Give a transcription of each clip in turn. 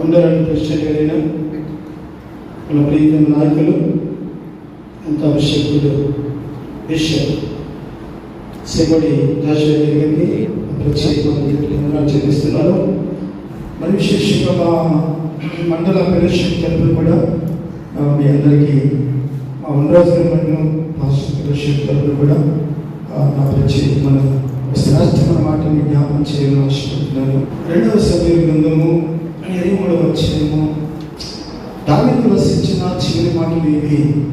ఉండాలని ప్రెసిడెంట్ గారైన మన ప్రీతం నాయకులు ఎంత అభిషేకుడు బిషప్ సెగొడి రాజశేఖర్ గారికి ప్రత్యేకమైన చెల్లిస్తున్నాను. మరి విశేషంగా మా మండల పరిషత్ తరఫున కూడా మీ అందరికీ మా ఉండరాజు మండలం పాస్టర్ పరిషత్ తరఫున కూడా నా ప్రత్యేకమైన శ్రేష్టమైన మాటని జ్ఞాపకం చేయాలని ఆశపడుతున్నాను. రెండవ సభ్య బృందము ఇరవై మూడవ వచ్చేమో దావిదు రచించిన చివరి మాటలు ఇవి.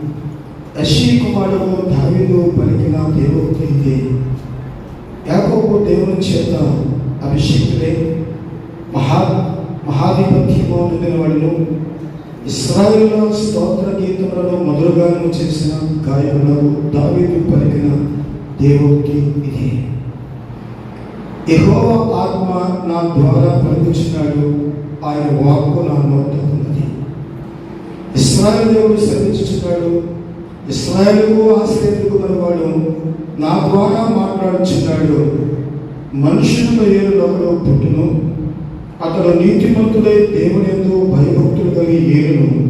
యశీ కుమారుడు దావిదు పలికిన దేవోక్తి ఇది. యాకోబు దేవుని చేత అభిషేకులే మహా మహాధిపత్యము నిందిన వాడును ఇస్రాయేల్ స్తోత్ర గీతములలో మధురగానం చేసిన గాయకులకు దావీదు పలికిన దేవోక్తి ఇది. ఎహో ఆత్మ నా ద్వారా పలుకుచున్నాడు. ఆయన వాక్కు నా నోట ఉన్నది ఇస్రాయల్ దేవుడు శ్రమించుచున్నాడు ఇస్రాయేలుకు ఆశ్రయకు వాడు నా ద్వారా మాట్లాడుచున్నాడు. మనుషుల ఏరులో పుట్టును. అతడు నీతిమంతుడై దేవుని ఎందు భయభక్తులు కలిగి ఏలును.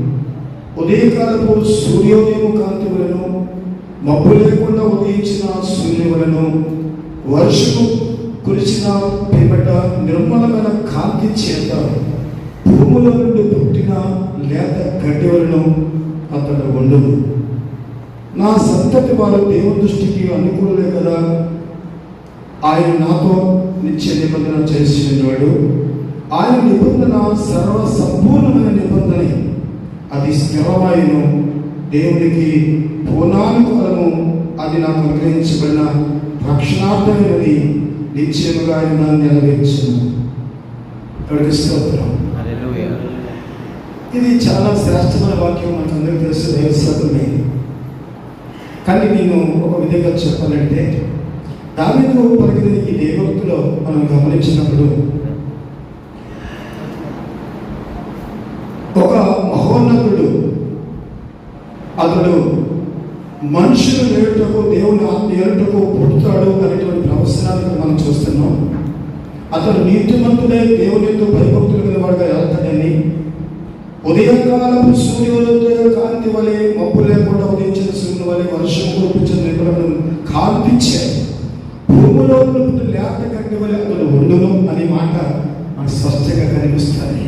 ఉదయకాలపు సూర్యోదయం కాంతి వలను మబ్బు లేకుండా ఉదయించిన సూర్యుని వర్షము కురిచిన పిమ్మట నిర్మలమైన కాంతి చేత భూముల నుండి పుట్టిన లేత గడ్డి వలన అతడు ఉండదు నా సంతతి వారు దేవుని దృష్టికి అనుకూలలే కదా. ఆయన నాతో నిత్య నిబంధన చేసినవాడు. ఆయన నిబంధన సర్వ సంపూర్ణమైన నిబంధన. అది స్థిరమాయను దేవునికి పూర్ణానుకూలము. అది నాకు అనుగ్రహించబడిన రక్షణార్థమైనది. నిశ్చయముగా ఆయన నెరవేర్చును. ఎవరికి స్తోత్రం? ఇది చాలా శ్రేష్టమైన వాక్యం మనకు అందరికీ తెలుసు దైవశాతమే కానీ నేను ఒక విధంగా చెప్పాలంటే దావీదు పలికిన ఈ దేవక్తులో మనం గమనించినప్పుడు ఒక మహోన్నతుడు అతడు మనుషులు ఏడుటకు దేవుని ఆత్మ ఏడుటకు పుడతాడు అనేటువంటి ప్రవచనాన్ని మనం చూస్తున్నాం. అతడు నీతిమంతుడే దేవుని ఎందు భయభక్తులు గల వాడుగా వెళ్తాడని ఉదయకాలపు సూర్యోదయ కాంతి వలె మబ్బు లేకుండా ఉదయించిన సూర్యుని వలె వర్షం కురిపించిన నిపుణులను కాంతించారు భూమిలో ఉన్నప్పుడు లేత కంటి వలె అతను ఉండును అనే మాట మనకు స్పష్టంగా కనిపిస్తుంది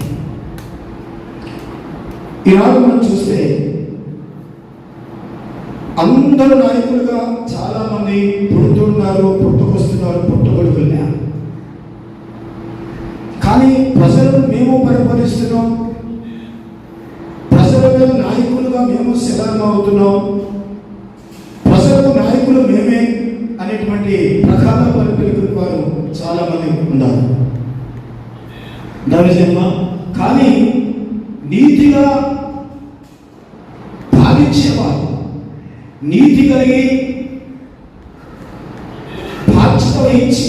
ఈనాడు మనం చూస్తే అందరు నాయకులుగా చాలా మంది పుడుతున్నారు పుట్టుకొస్తున్నారు పుట్టుకొడుకున్నా కానీ ప్రజలను మేము పరిపాలిస్తున్నాం శిలారం ప్రజలకు నాయకులు మేమే అనేటువంటి ప్రధాన పరిపిలికి వారు చాలా మంది ఉన్నారు దైవజన్మ కానీ నీతిగా భావించేవారు నీతి కలిగి బాధ్యత వహించి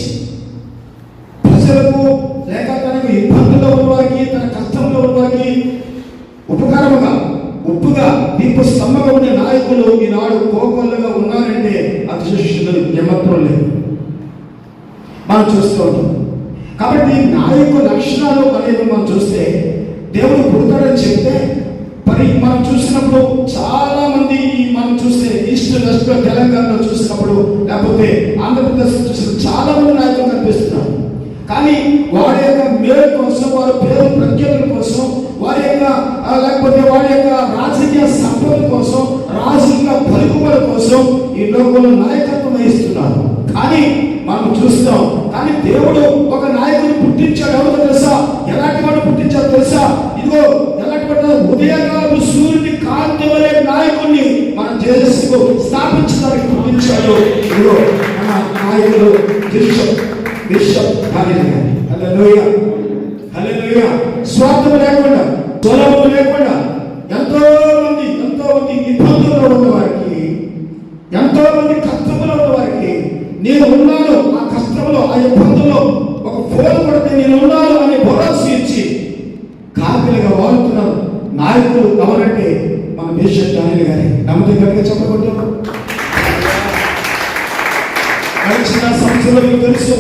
మనం చూస్తూ ఉంటాం కాబట్టి నాయకు లక్షణాలు అనేది మనం చూస్తే దేవుడు పుడతాడని చెప్తే మరి మనం చూసినప్పుడు చాలా మంది మనం చూస్తే ఈస్ట్ వెస్ట్ తెలంగాణలో చూసినప్పుడు లేకపోతే ఆంధ్రప్రదేశ్ చూసిన చాలా మంది నాయకులు కనిపిస్తున్నారు. కానీ వాడి యొక్క మేలు కోసం వారు పేరు ప్రఖ్యాతుల కోసం వారి యొక్క ఆ, లేకపోతే వారి యొక్క రాజకీయ సంపద కోసం రాజకీయ పలుకుబల కోసం ఈ లోకంలో నాయకత్వం వహిస్తున్నారు కానీ మనం చూస్తాం కానీ దేవుడు ఒక నాయకుడు పుట్టించాడు ఎవరు తెలుసా ఎలాంటి వాడు పుట్టించాడు తెలుసా ఇదిగో ఎలాంటి వాడు ఉదయకాలపు సూర్యుని కాంతి వలె నాయకుడిని మన స్థాపించడానికి పుట్టించాడు ఇదిగో మన నాయకుడు బిషప్ బిషప్ హల్లెలూయ హల్లెలూయ. స్వార్థం లేకుండా స్వరము లేకుండా ఎంతో మంది ఎంతో మంది ఇబ్బందుల్లో ఉన్న వారికి ఎంతో మంది కష్టంలో ఉన్న వారికి నేను ఉన్నాను ఆ కష్టంలో ఆ ఇబ్బందుల్లో ఒక ఫోన్ కొడితే నేను ఉన్నాను అనే భరోసా ఇచ్చి కాకిలుగా వాడుతున్నారు నాయకులు ఎవరంటే మన బిషప్ డానిల్ గారి నమ్మకం కనుక చెప్పకూడదు గడిచిన సంవత్సరంలో మీకు తెలుసు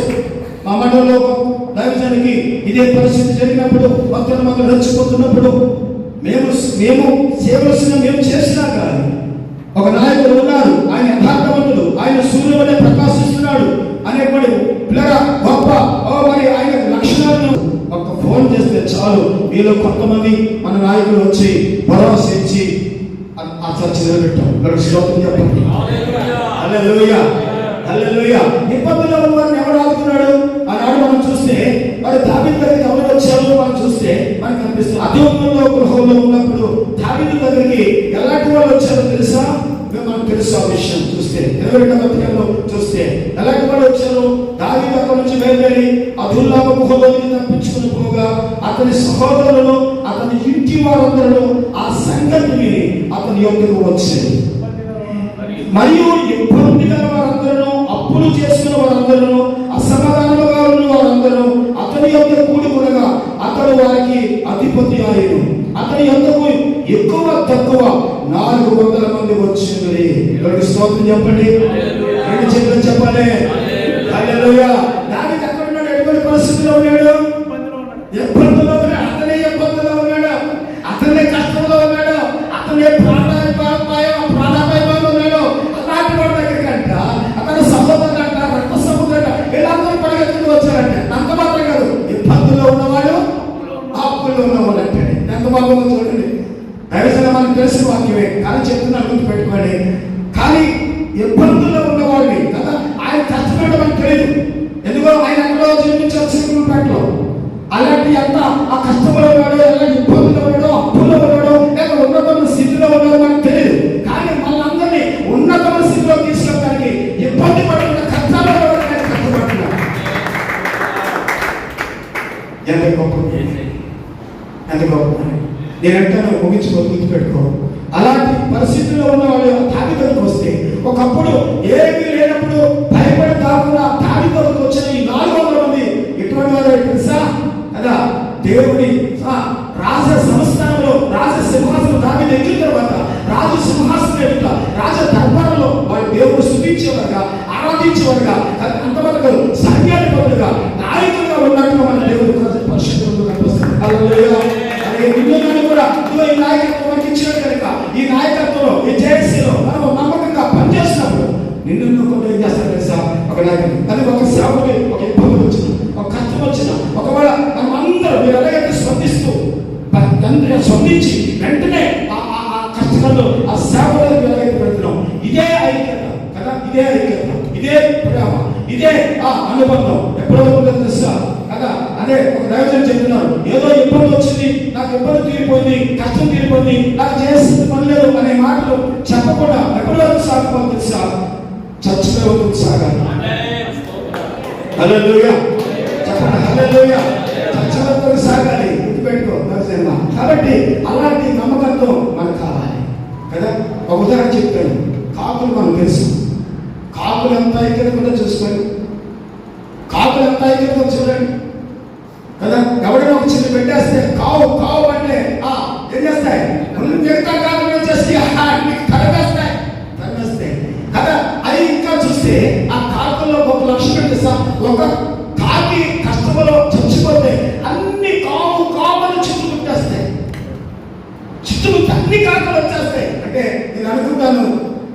మా మండలంలో దైవ దైవజానికి ఇదే పరిస్థితి జరిగినప్పుడు భక్తులు మాకు రెచ్చిపోతున్నప్పుడు మేము మేము చేయవలసిన మేము చేసినా కానీ ఒక నాయకుడు ఉన్నారు ఆయన యథార్థవంతుడు ఆయన సూర్యుడు వలె ప్రకాశిస్తున్నాడు అనేటువంటి పిల్లగా గొప్ప మరి ఆయన లక్షణాలను ఒక ఫోన్ చేస్తే చాలు. మీలో కొంతమంది మన నాయకులు వచ్చి భరోసా ఇచ్చి ఆ- చర్చ నిలబెట్టాం. శ్లోకం చెప్పండి. ఉన్న వారిని ఎవరు ఆదుకున్నాడు? ఆనాడు మనం చూస్తే మరి దావీదు దగ్గరికి ఎవరు వచ్చారో మనం చూస్తే మనకు కనిపిస్తుంది అధోగంలో గృహంలో ఉన్నప్పుడు దావీదు దగ్గరికి ఎలాంటి వాళ్ళు వచ్చారో తెలుసా? మేము మనకు తెలుసు ఆ విషయం చూస్తే. ఇరవై రెండవ పత్రికల్లో చూస్తే ఎలాంటి వాళ్ళు వచ్చారు? దావీదు అక్కడ నుంచి బయలుదేరి అదుల్లా గుహలోకి తప్పించుకుని పోగా అతని సహోదరులను అతని ఇంటి వారందరూ ఆ సంగతి విని అతని యొక్కకు వచ్చింది మరియు ఇబ్బంది గల వారందరూ అప్పులు చేసుకున్న వారందరూ అసమాధానముగా వారందరూ అతని యొక్క కూడి ఉండగా అతడు వారికి అధిపతి ఆయన అతని యొక్కకు ఎక్కువ తక్కువ నాలుగు వందల మంది వచ్చింది ఎవరికి స్తోత్రం చెప్పండి? రెండు చేతులు చెప్పండి. దానికి అక్కడ ఉన్నాడు ఎటువంటి పరిస్థితిలో ఉన్నాడు ఇబ్బందులో ఉన్నాడు అతనే ఇబ్బందులో ఉన్నాడు అతనే కష్టంలో ఉన్నాడు అతనే ప్రాణాపాయ ప్రాణాపాయంలో ఉన్నాడు అలాంటి వాడి దగ్గరికి అంట అతను సహోదరుడు అంట రక్త సహోదరుడు వీళ్ళందరూ పరిగెత్తుకు వచ్చారంట అంత మాత్రం కాదు ఇబ్బందులో ఉన్నవాడు అప్పుల్లో ఉన్నవాడు అంటే ఎంత బాగుందో చూడండి దయచేసి మనకు తెలిసిన వాక్యమే కానీ చెప్తున్నాను గుర్తు పెట్టుకోండి కానీ ఇబ్బందుల్లో ఉన్నవాడిని కదా ఆయన కష్టపడడం మనకు తెలియదు ఎందుకో ఆయన ఎక్కడో జన్మించారు సిక్కులపేటలో అలాంటి ఎంత ఆ కష్టంలో ఉన్నాడో ఎలా ఇబ్బందులు ఉన్నాడో అప్పుల్లో ఉన్నాడో లేక ఉన్నతమైన స్థితిలో ఉన్నాడో మనకు తెలియదు కానీ మనందరినీ ఉన్నతమైన స్థితిలో తీసుకెళ్ళడానికి ఇబ్బంది పడుతున్న కష్టాలు ఉండడానికి కష్టపడుతున్నాడు ఎంత గొప్ప ఎంత గొప్ప నేనంటే ముగించుకో గుర్తుపెట్టుకో. అలాంటి పరిస్థితుల్లో ఉన్న వాళ్ళు తాగిదలకు వస్తే ఒకప్పుడు ఏమీ లేనప్పుడు భయపడి కాకుండా తాగిదలకు వచ్చిన ఈ నాలుగు వందల మంది ఎటువంటి వారు తెలుసా కదా దేవుని రాజ సంస్థానంలో రాజ సింహాసనం దాని ఎక్కిన తర్వాత రాజు సింహాసనం ఎదుట రాజ దర్బారంలో వారి దేవుడు స్థుతించేవారుగా ఆరాధించేవారుగా అంతవరకు సైన్యాధిపతులుగా నాయకులుగా ఉన్నట్టుగా మన దేవుడు పరిశుద్ధంలో కనిపిస్తుంది హల్లెలూయా. కూడా ఈ నాయకత్వం మనకి కనుక ఈ నాయకత్వంలో ఈ జేఏసీలో మనం నమ్మకంగా పనిచేస్తున్నప్పుడు నిన్ను నమ్ముకుంటూ ఏం చేస్తారు తెలుసా? ఒక నాయకుడు. అది ఒక సేవకి ఒక ఇబ్బంది వచ్చిన ఒక కష్టం వచ్చిన ఒకవేళ మనం అందరూ మీరు ఎలాగైతే స్పందిస్తూ అందరూ స్పందించి వెంటనే ఆ ఆ- ఆ సేవలో ఎలాగైతే పెడుతున్నాం ఇదే ఐక్యత కదా? ఇదే ఐక్యత. ఇదే ప్రేమ. ఇదే ఆ అనుబంధం. ఎప్పుడో తెలుసా? కదా? అదే ఒక దైవజనం చెప్తున్నారు ఏదో ఇబ్బంది వచ్చింది నాకు ఇబ్బంది తీరిపోయింది కష్టం తీరిపోయింది నాకు చేసింది పని లేదు అనే మాటలు చెప్పకుండా వరకు సాగిపోతుంది తెలుసా? చర్చలో వరకు సాగాలి. చెప్పండి హల్లెలూయా. చర్చల సాగాలి. కాబట్టి అలాంటి నమ్మకంతో మనకు కావాలి. కదా? ఒక ఉదాహరణ చెప్తాను. కాకులు మనకు తెలుసు. కాకులు ఎంత ఐక్యత కూడా చూసుకోండి కాకులు ఎంత ఐక్యత చూడండి కదా? ఎవరైనా ఒక చిన్న పెట్టేస్తే కావు కావు అంటే ఆ ఏం చేస్తాయి? ముందు మిగతా కాకులు వచ్చేసి ఆ, నీకు కదా? అది ఇంకా చూస్తే ఆ కాకుల్లో ఒక లక్ష్యం తెలుసా? ఒక కాకి కష్టంలో చచ్చిపోతే అన్ని కావు కావులు చుట్టుముట్టేస్తాయి చుట్టుముట్టు అన్ని కాకులు వచ్చేస్తాయి. అంటే నేను అనుకుంటాను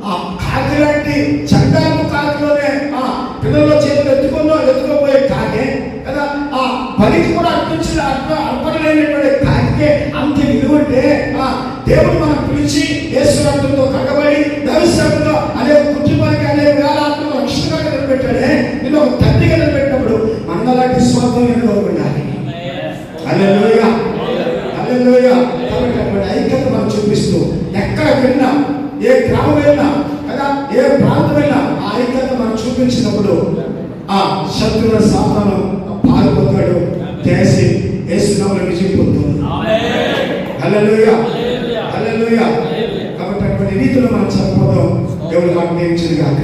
ఆ కాకి లాంటి చండాలు కాకిలోనే ఆ పిల్లల్లో చేతులు ఎత్తుకున్నా ఎత్తుకోపోయే కాకే కదా? ఆ బలికి కూడా అర్పించిన అర్ప అర్పణలైనటువంటి కాకికే అంత విలువంటే ఆ దేవుడు మనం పిలిచి యేసు రక్తంతో కట్టబడి దైవశాఖంలో అనేక కుటుంబానికి అనేక వేల ఆత్మలు రక్షణగా నిలబెట్టాడే నేను ఒక తండ్రిగా నిలబెట్టినప్పుడు మన అలాంటి స్వార్థం ఎన్నుకోకుండాలి హల్లెలూయా హల్లెలూయా కాబట్టి అటువంటి ఐక్యత మనం చూపిస్తూ ఎక్కడ వెళ్ళినా ఏ గ్రామం వెళ్ళినా కదా ఏ ప్రాంతం వెళ్ళినా ఆ ఐక్యత మనం చూపించినప్పుడు ఆ శత్రువుల సాతాను పాల్పోతాడు చేసి వేస్తున్నామని విజయం పొందుతుంది హల్లెలూయా హల్లెలూయా కాబట్టి అటువంటి రీతిలో మనం చనిపోతాం దేవుడు నేర్చింది కాక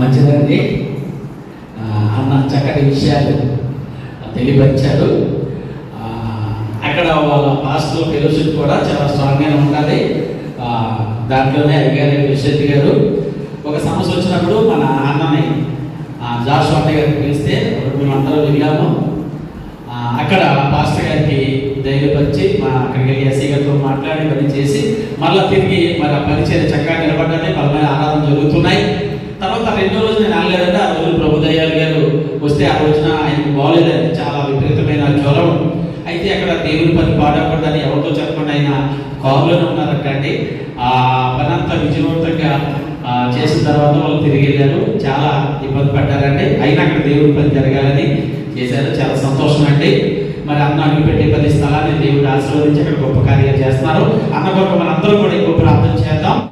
మంచిదండి. అన్న చక్కటి విషయాలు తెలియపరిచారు. అక్కడ వాళ్ళ పాస్టర్ ఫెలోషిప్ కూడా చాలా స్ట్రాంగ్గానే ఉండాలి. ఆ, దాంట్లోనే అడిగారు విశ్వతి గారు ఒక సమస్య వచ్చినప్పుడు మన అన్నని జాషు జాషువా గారికి పిలిస్తే అప్పుడు మేమందరం వెళ్ళాము. అక్కడ పాస్టర్ గారికి ధైర్యపరిచి మా అక్కడికి వెళ్ళి ఎస్ఐ గారితో మాట్లాడి పని చేసి మళ్ళీ తిరిగి మరి ఆ పరిచయం చక్కగా నిలబడ్డానే బలమైన ఆరాధన జరుగుతున్నాయి. తర్వాత రెండో రోజు నేను అనలేదంటే ఆ రోజు ప్రభుదయాలు గారు వస్తే ఆ రోజున ఆయన బాగోలేదండి. చాలా విపరీతమైన జ్వరం. అయితే అక్కడ దేవుని పని పాడకూడదని ఎవరితో చెప్పకుండా ఆయన కారులోనే ఉన్నారటండి ఆ పని అంతా విజయవంతంగా చేసిన తర్వాత వాళ్ళు తిరిగి వెళ్ళారు. చాలా ఇబ్బంది పడ్డారండి. అయినా అక్కడ దేవుడి పని జరగాలని చేశారు. చాలా సంతోషం అండి. మరి అన్న అడుగు పెట్టే పది స్థలాన్ని దేవుడు ఆశీర్వదించి అక్కడ గొప్ప కార్యాలు చేస్తున్నారు. అన్న కొరకు మనందరం కూడా ఎక్కువ ప్రార్థన చేద్దాం.